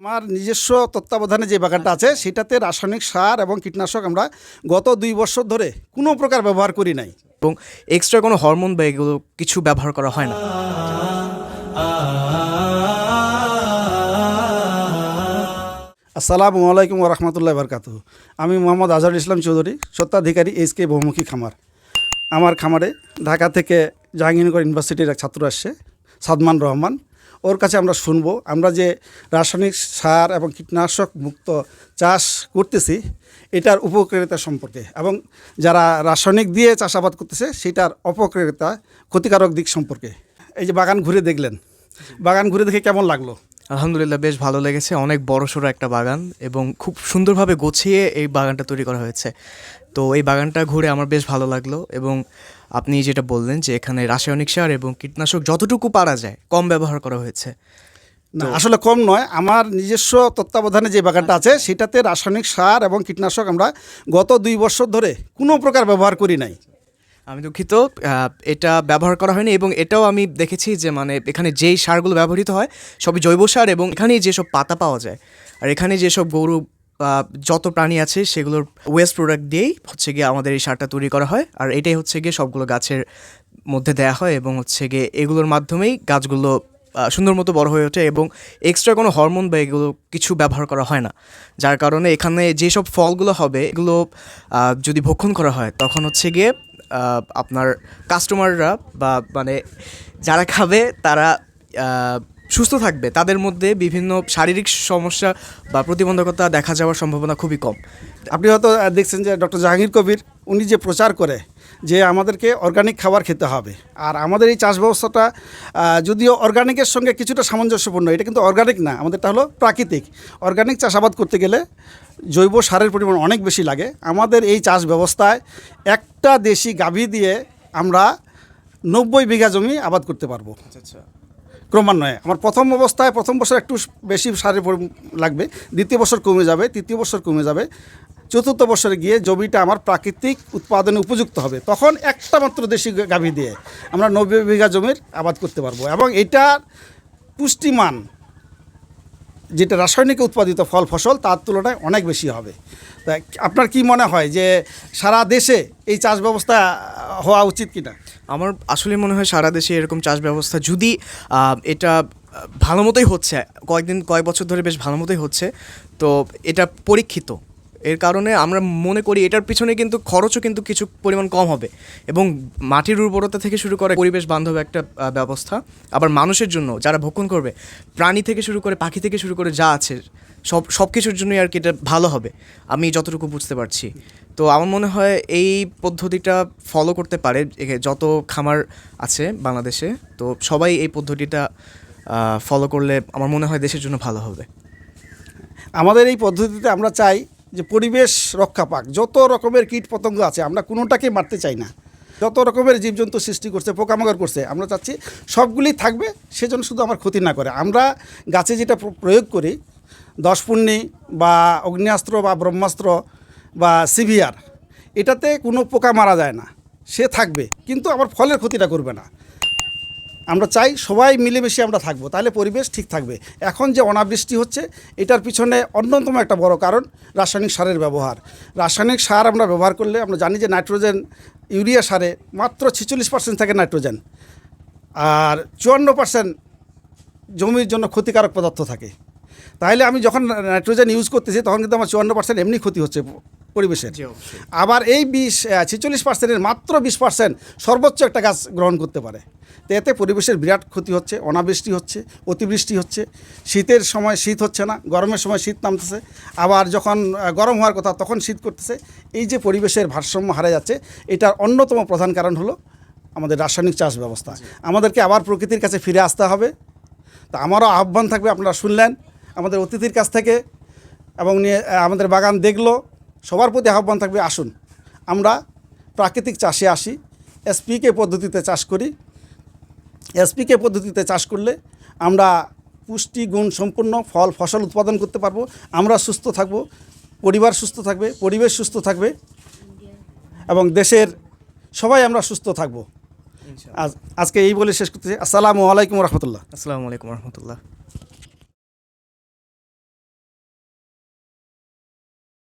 আমার নিজস্ব তত্ত্বাবধানে যে বাগানটা আছে সেটাতে রাসায়নিক সার এবং কীটনাশক আমরা গত দুই বছর ধরে কোনো প্রকার ব্যবহার করি নাই। এবং এক্সট্রা কোনো হরমোন বা এগুলো কিছু ব্যবহার করা হয় না। আসসালামু আলাইকুম রহমতুল্লাহ বরকাত আমি মোহাম্মদ আজহারুল ইসলাম চৌধুরী সত্ত্বাধিকারী এস কে বহুমুখী খামার। আমার খামারে ঢাকা থেকে জাহাঙ্গীরনগর ইউনিভার্সিটির এক ছাত্র আসছে সাদমান রহমান। ওর কাছে আমরা শুনব। আমরা যে রাসায়নিক সার এবং কীটনাশক মুক্ত চাষ করতেছি, এটার উপকারিতা সম্পর্কে এবং যারা রাসায়নিক দিয়ে চাষাবাদ করতেছে, সেটার অপকারিতা, ক্ষতিকারক দিক সম্পর্কে। এই যে বাগান ঘুরে দেখলেন, বাগান ঘুরে দেখে কেমন লাগল? আলহামদুলিল্লাহ, বেশ ভালো লেগেছে। অনেক বড় সড়ো একটা বাগান এবং খুব সুন্দরভাবে গোছিয়ে এই বাগানটা তৈরি করা হয়েছে। তো এই বাগানটা ঘুরে আমার বেশ ভালো লাগল এবং আপনি যেটা বললেন যে এখানে রাসায়নিক সার এবং কীটনাশক যতটুকু পারা যায় কম ব্যবহার করা হয়েছে। না আসলে কম নয়। আমার নিজস্ব তত্ত্বাবধানে যে বাগানটা আছে সেটাতে রাসায়নিক সার এবং কীটনাশক আমরা গত দুই বছর ধরে কোনো প্রকার ব্যবহার করি নাই। আমি দুঃখিত এটা ব্যবহার করা হয়নি এবং এটাও আমি দেখেছি যে মানে এখানে যেই সারগুলো ব্যবহৃত হয় সবই জৈব সার এবং এখানেই যেসব পাতা পাওয়া যায় আর এখানে যেসব গরু যত প্রাণী আছে সেগুলোর ওয়েস্ট প্রোডাক্ট দিয়েই হচ্ছে গিয়ে আমাদের এই সারটা তৈরি করা হয়। আর এটাই হচ্ছে গিয়ে সবগুলো গাছের মধ্যে দেয়া হয় এবং হচ্ছে গিয়ে এগুলোর মাধ্যমেই গাছগুলো সুন্দর মতো বড় হয়ে ওঠে এবং এক্সট্রা কোনো হরমোন বা এগুলো কিছু ব্যবহার করা হয় না। যার কারণে এখানে যেসব ফলগুলো হবে, এগুলো যদি ভক্ষণ করা হয়, তখন হচ্ছে গিয়ে আপনার কাস্টমাররা বা মানে যারা খাবে, তারা সুস্থ থাকবে তাদের মধ্যে বিভিন্ন শারীরিক সমস্যা বা প্রতিবন্ধকতা দেখা যাওয়ার সম্ভাবনা খুবই কম। আপনি হয়তো দেখছেন যে ডক্টর জাহাঙ্গীর কবির উনি যে প্রচার করে যে আমাদেরকে অর্গানিক খাবার খেতে হবে আর আমাদের এই চাষ ব্যবস্থাটা যদিও অর্গানিকের সঙ্গে কিছুটা সামঞ্জস্যপূর্ণ এটা কিন্তু অর্গানিক না আমাদেরটা হলো প্রাকৃতিক। অর্গানিক চাষাবাদ করতে গেলে জৈব সারের পরিমাণ অনেক বেশি লাগে। আমাদের এই চাষ ব্যবস্থায় একটা দেশি গাভী দিয়ে আমরা নব্বই বিঘা জমি আবাদ করতে পারব। ক্রমান্বয়ে। আমার প্রথম অবস্থায় প্রথম বছর একটু বেশি সারের লাগবে, দ্বিতীয় বছর কমে যাবে, তৃতীয় বছর কমে যাবে। চতুর্থ বছরে গিয়ে জমিটা আমার প্রাকৃতিক উৎপাদনে উপযুক্ত হবে। তখন একটা মাত্র দেশি গাভী দিয়ে আমরা নব্বই বিঘা জমির আবাদ করতে পারব এবং এটার পুষ্টিমান যেটা রাসায়নিক উৎপাদিত ফল ফসল, তার তুলনায় অনেক বেশি হবে। তা আপনার কি মনে হয় যে সারা দেশে এই চাষ ব্যবস্থা হওয়া উচিত কিনা? আমার আসলে মনে হয় সারা দেশে এরকম চাষ ব্যবস্থা যদি এটা ভালো মতোই হচ্ছে, কয়েকদিন, কয়েক বছর ধরে বেশ ভালো মতোই হচ্ছে, তো এটা পরীক্ষিত। এর কারণে আমরা মনে করি এটার পিছনে কিন্তু খরচও কিন্তু কিছু পরিমাণ কম হবে। এবং মাটির উর্বরতা থেকে শুরু করে পরিবেশ বান্ধব একটা ব্যবস্থা। আবার মানুষের জন্য যারা ভক্ষণ করবে, প্রাণী থেকে শুরু করে পাখি থেকে শুরু করে যা আছে, সব সব কিছুর জন্যই আর কি এটা ভালো হবে। আমি যতটুকু বুঝতে পারছি। তো আমার মনে হয় এই পদ্ধতিটা ফলো করতে পারে। যত খামার আছে বাংলাদেশে, তো সবাই এই পদ্ধতিটা ফলো করলে আমার মনে হয় দেশের জন্য ভালো হবে। আমাদের এই পদ্ধতিতে আমরা চাই যে পরিবেশ রক্ষা পাক, যত রকমের কীট পতঙ্গ আছে, আমরা কোনোটাকে মারতে চাই না। যত রকমের জীবজন্তু সৃষ্টি করছে, পোকামাকড় করছে, আমরা চাচ্ছি সবগুলি থাকবে, সেজন্য শুধু আমার ক্ষতি না করে। আমরা গাছে যেটা প্রয়োগ করি দশ পূর্ণি বা অগ্নিয়াস্ত্র বা ব্রহ্মাস্ত্র বা সিভিয়ার, এটাতে কোনো পোকা মারা যায় না। সে থাকবে, কিন্তু আমার ফলের ক্ষতিটা করবে না। আমরা চাই সবাই মিলেমিশে আমরা থাকব, তাহলে পরিবেশ ঠিক থাকবে। এখন যে অনাবৃষ্টি হচ্ছে, এটার পিছনে অন্যতম একটা বড় কারণ রাসায়নিক সারের ব্যবহার। রাসায়নিক সার আমরা ব্যবহার করলে আমরা জানি যে নাইট্রোজেন, ইউরিয়া সারে মাত্র ছেচল্লিশ পার্সেন্ট থাকে নাইট্রোজেন। আর চুয়ান্ন পার্সেন্ট জমির জন্য ক্ষতিকারক পদার্থ থাকে। তাহলে আমি যখন নাইট্রোজেন ইউজ করতেছি তখন কিন্তু আমার চুয়ান্ন পার্সেন্ট এমনি ক্ষতি হচ্ছে পরিবেশের। আবার এই বিশ ছেচল্লিশ পার্সেন্টের মাত্র বিশ পার্সেন্ট সর্বোচ্চ একটা গাছ গ্রহণ করতে পারে। তো এতে পরিবেশের বিরাট ক্ষতি হচ্ছে অনাবৃষ্টি হচ্ছে অতিবৃষ্টি হচ্ছে। শীতের সময় শীত হচ্ছে না গরমের সময় শীত নামতেছে। আবার যখন গরম হওয়ার কথা তখন শীত করতেছে। এই যে পরিবেশের ভারসাম্য হারা যাচ্ছে এটার অন্যতম প্রধান কারণ হলো আমাদের রাসায়নিক চাষ ব্যবস্থা। আমাদেরকে আবার প্রকৃতির কাছে ফিরে আসতে হবে। তা আমারও আহ্বান থাকবে আপনারা শুনলেন। আমাদের অতিথির কাছ থেকে এবং নিয়ে আমাদের বাগান দেখল সবার প্রতি আহ্বান থাকবে আসুন। আমরা প্রাকৃতিক চাষে আসি এসপিকে পদ্ধতিতে চাষ করি। এসপিকে পদ্ধতিতে চাষ করলে আমরা পুষ্টি গুণ সম্পন্ন ফল ফসল উৎপাদন করতে পারব। আমরা সুস্থ থাকব পরিবার সুস্থ থাকবে পরিবেশ সুস্থ থাকবে এবং দেশের সবাই আমরা সুস্থ থাকব। আজ আজকে এই বলে শেষ করতেছি আসসালামু আলাইকুম রহমতুল্লাহ। আসসালামু আলাইকুম রহমতুল্লাহ।